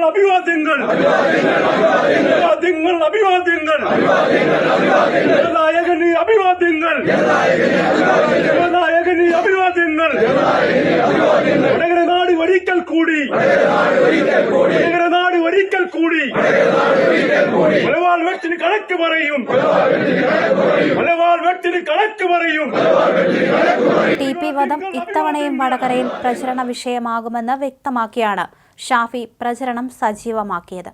അഭിവാദ്യങ്ങൾ അഭിവാദ്യങ്ങൾ അഭിവാദ്യങ്ങൾ അഭിവാദ്യങ്ങൾ നായകന് അഭിവാദ്യങ്ങൾ നായകന് അഭിവാദ്യങ്ങൾ വടകര നാട് ഒരിക്കൽ കൂടി മലബാർ വെട്ടിന് കണക്ക് പറയും. മലവാൾ വെട്ടിന് കണക്ക് പറയും. ടി പി വധം ഇത്തവണയും വടകരയിൽ പ്രചരണ വിഷയമാകുമെന്ന് വ്യക്തമാക്കിയാണ് ഷാഫി പ്രചരണം സജീവമാക്കിയത്.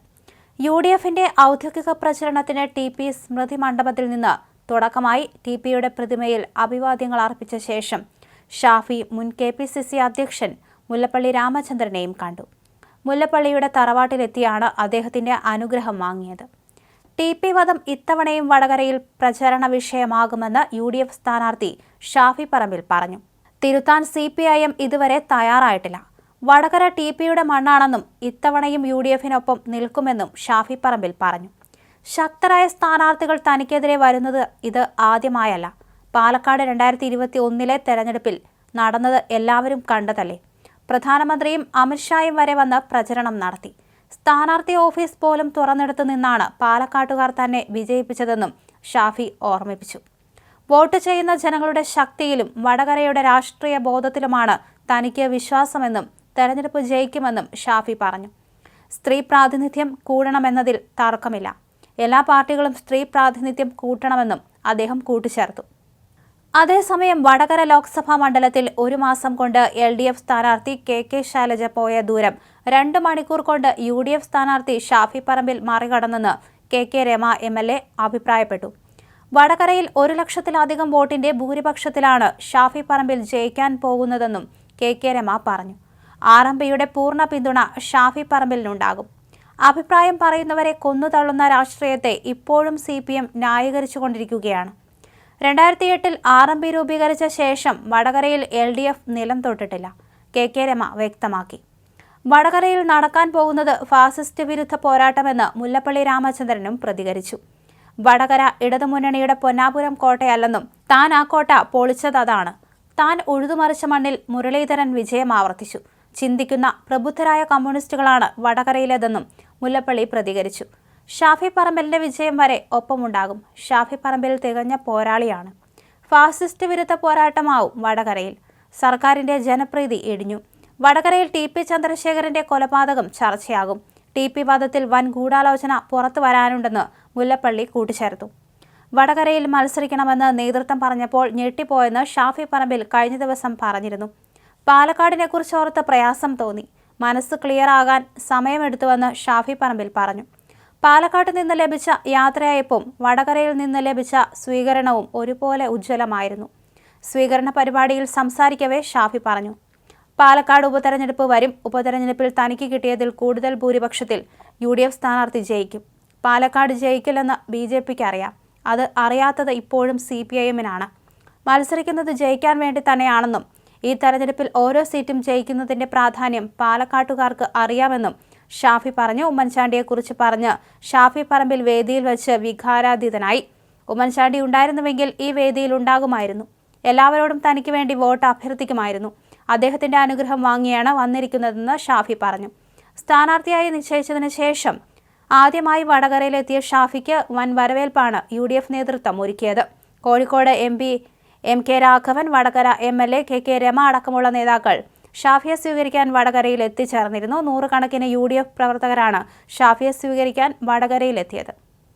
യു ഡി എഫിന്റെ ഔദ്യോഗിക പ്രചരണത്തിന് ടി പി സ്മൃതി മണ്ഡപത്തിൽ നിന്ന് തുടക്കമായി ടി പിയുടെ പ്രതിമയിൽ അഭിവാദ്യങ്ങൾ അർപ്പിച്ച ശേഷം ഷാഫി മുൻ കെ പി സി സി അധ്യക്ഷൻ മുല്ലപ്പള്ളി രാമചന്ദ്രനെയും കണ്ടു. മുല്ലപ്പള്ളിയുടെ തറവാട്ടിലെത്തിയാണ് അദ്ദേഹത്തിന്റെ അനുഗ്രഹം വാങ്ങിയത്. ടി പി വധം ഇത്തവണയും വടകരയിൽ പ്രചരണ വിഷയമാകുമെന്ന് യു ഡി എഫ് സ്ഥാനാർത്ഥി ഷാഫി പറമ്പിൽ പറഞ്ഞു. തിരുത്താൻ സി പി ഐ എം ഇതുവരെ തയ്യാറായിട്ടില്ല. വടകര ടി പിയുടെ മണ്ണാണെന്നും ഇത്തവണയും യു ഡി എഫിനൊപ്പം നിൽക്കുമെന്നും ഷാഫി പറമ്പിൽ പറഞ്ഞു. ശക്തരായ സ്ഥാനാർത്ഥികൾ തനിക്കെതിരെ വരുന്നത് ഇത് ആദ്യമായല്ല. പാലക്കാട് രണ്ടായിരത്തി ഇരുപത്തി ഒന്നിലെ തെരഞ്ഞെടുപ്പിൽ നടന്നത് എല്ലാവരും കണ്ടതല്ലേ? പ്രധാനമന്ത്രിയും അമിത്ഷായും വരെ വന്ന് പ്രചരണം നടത്തി. സ്ഥാനാർത്ഥി ഓഫീസ് പോലും തുറന്നെടുത്തു നിന്നാണ് പാലക്കാട്ടുകാർ തന്നെ വിജയിപ്പിച്ചതെന്നും ഷാഫി ഓർമ്മിപ്പിച്ചു. വോട്ട് ചെയ്യുന്ന ജനങ്ങളുടെ ശക്തിയിലും വടകരയുടെ രാഷ്ട്രീയ ബോധത്തിലുമാണ് തനിക്ക് വിശ്വാസമെന്നും തെരഞ്ഞെടുപ്പ് ജയിക്കുമെന്നും ഷാഫി പറഞ്ഞു. സ്ത്രീ പ്രാതിനിധ്യം കൂടണമെന്നതിൽ തർക്കമില്ല. എല്ലാ പാർട്ടികളും സ്ത്രീ പ്രാതിനിധ്യം കൂട്ടണമെന്നും അദ്ദേഹം കൂട്ടിച്ചേർത്തു. അതേസമയം വടകര ലോക്സഭാ മണ്ഡലത്തിൽ ഒരു മാസം കൊണ്ട് എൽ ഡി എഫ് സ്ഥാനാർത്ഥി കെ കെ ശൈലജ പോയ ദൂരം രണ്ട് മണിക്കൂർ കൊണ്ട് യു ഡി എഫ് സ്ഥാനാർത്ഥി Shafi Parambil മറികടന്നെന്ന് K K Rema M L A അഭിപ്രായപ്പെട്ടു. വടകരയിൽ ഒരു ലക്ഷത്തിലധികം വോട്ടിന്റെ ഭൂരിപക്ഷത്തിലാണ് ഷാഫി പറമ്പിൽ ജയിക്കാൻ പോകുന്നതെന്നും കെ കെ രമ പറഞ്ഞു. ആർ പൂർണ പിന്തുണ ഷാഫി പറമ്പിലിനുണ്ടാകും. അഭിപ്രായം പറയുന്നവരെ കൊന്നുതള്ളുന്ന രാഷ്ട്രീയത്തെ ഇപ്പോഴും സി പി എം ന്യായീകരിച്ചുകൊണ്ടിരിക്കുകയാണ്. രണ്ടായിരത്തി എട്ടിൽ ആർ എം പി രൂപീകരിച്ച ശേഷം വടകരയിൽ എൽ ഡി എഫ് നിലം തൊട്ടിട്ടില്ല. കെ കെ രമ വ്യക്തമാക്കി. വടകരയിൽ നടക്കാൻ പോകുന്നത് ഫാസിസ്റ്റ് വിരുദ്ധ പോരാട്ടമെന്ന് മുല്ലപ്പള്ളി രാമചന്ദ്രനും പ്രതികരിച്ചു. വടകര ഇടതുമുന്നണിയുടെ പൊന്നാപുരം കോട്ടയല്ലെന്നും താൻ ആ കോട്ട പൊളിച്ചത് അതാണ്. താൻ ഉഴുതുമറിച്ച മണ്ണിൽ മുരളീധരൻ വിജയം ആവർത്തിച്ചു. ചിന്തിക്കുന്ന പ്രബുദ്ധരായ കമ്മ്യൂണിസ്റ്റുകളാണ് വടകരയിലേതെന്നും മുല്ലപ്പള്ളി പ്രതികരിച്ചു. ഷാഫി പറമ്പലിന്റെ വിജയം വരെ ഒപ്പമുണ്ടാകും. ഷാഫി പറമ്പിൽ തികഞ്ഞ പോരാളിയാണ്. ഫാസിസ്റ്റ് വിരുദ്ധ പോരാട്ടമാവും വടകരയിൽ. സർക്കാരിന്റെ ജനപ്രീതി ഇടിഞ്ഞു. വടകരയിൽ ടി പി ചന്ദ്രശേഖരന്റെ കൊലപാതകം ചർച്ചയാകും. ടി പി വധത്തിൽ വൻ ഗൂഢാലോചന പുറത്തു വരാനുണ്ടെന്ന് മുല്ലപ്പള്ളി കൂട്ടിച്ചേർത്തു. വടകരയിൽ മത്സരിക്കണമെന്ന് നേതൃത്വം പറഞ്ഞപ്പോൾ ഞെട്ടിപ്പോയെന്ന് ഷാഫി പറമ്പിൽ കഴിഞ്ഞ ദിവസം പറഞ്ഞിരുന്നു. പാലക്കാടിനെക്കുറിച്ച് ഓർത്ത് പ്രയാസം തോന്നി. മനസ്സ് ക്ലിയർ ആകാൻ സമയമെടുത്തുവെന്ന് ഷാഫി പറമ്പിൽ പറഞ്ഞു. പാലക്കാട്ട് നിന്ന് ലഭിച്ച യാത്രയയപ്പും വടകരയിൽ നിന്ന് ലഭിച്ച സ്വീകരണവും ഒരുപോലെ ഉജ്ജ്വലമായിരുന്നു. സ്വീകരണ പരിപാടിയിൽ സംസാരിക്കവേ ഷാഫി പറഞ്ഞു. പാലക്കാട് ഉപതെരഞ്ഞെടുപ്പ് വരും. ഉപതെരഞ്ഞെടുപ്പിൽ തനിക്ക് കിട്ടിയതിൽ കൂടുതൽ ഭൂരിപക്ഷത്തിൽ യു ഡി എഫ് സ്ഥാനാർത്ഥി ജയിക്കും. പാലക്കാട് ജയിക്കില്ലെന്ന് ബി ജെ പിക്ക് അറിയാം. അത് അറിയാത്തത് ഇപ്പോഴും സി പി ഐ എമ്മിനാണ്. മത്സരിക്കുന്നത് ജയിക്കാൻ വേണ്ടി തന്നെയാണെന്നും ഈ തെരഞ്ഞെടുപ്പിൽ ഓരോ സീറ്റും ജയിക്കുന്നതിന്റെ പ്രാധാന്യം പാലക്കാട്ടുകാർക്ക് അറിയാമെന്നും ഷാഫി പറഞ്ഞു. ഉമ്മൻചാണ്ടിയെക്കുറിച്ച് പറഞ്ഞ് ഷാഫി പറമ്പിൽ വേദിയിൽ വെച്ച് വികാരാതീതനായി. ഉമ്മൻചാണ്ടി ഉണ്ടായിരുന്നുവെങ്കിൽ ഈ വേദിയിൽ ഉണ്ടാകുമായിരുന്നു. എല്ലാവരോടും തനിക്ക് വേണ്ടി വോട്ട് അഭ്യർത്ഥിക്കുമായിരുന്നു. അദ്ദേഹത്തിന്റെ അനുഗ്രഹം വാങ്ങിയാണ് വന്നിരിക്കുന്നതെന്ന് ഷാഫി പറഞ്ഞു. സ്ഥാനാർത്ഥിയായി നിശ്ചയിച്ചതിന് ശേഷം ആദ്യമായി വടകരയിലെത്തിയ ഷാഫിക്ക് വൻ വരവേൽപ്പാണ് യു ഡി എഫ് നേതൃത്വം ഒരുക്കിയത്. Kozhikode M P M K Raghavan Vadakara M L A K K Rema അടക്കമുള്ള നേതാക്കൾ ഷാഫിയെ സ്വീകരിക്കാൻ വടകരയിൽ എത്തിച്ചേർന്നിരുന്നു. നൂറുകണക്കിന് യു ഡി എഫ് പ്രവർത്തകരാണ് ഷാഫിയെ സ്വീകരിക്കാൻ വടകരയിലെത്തിയത്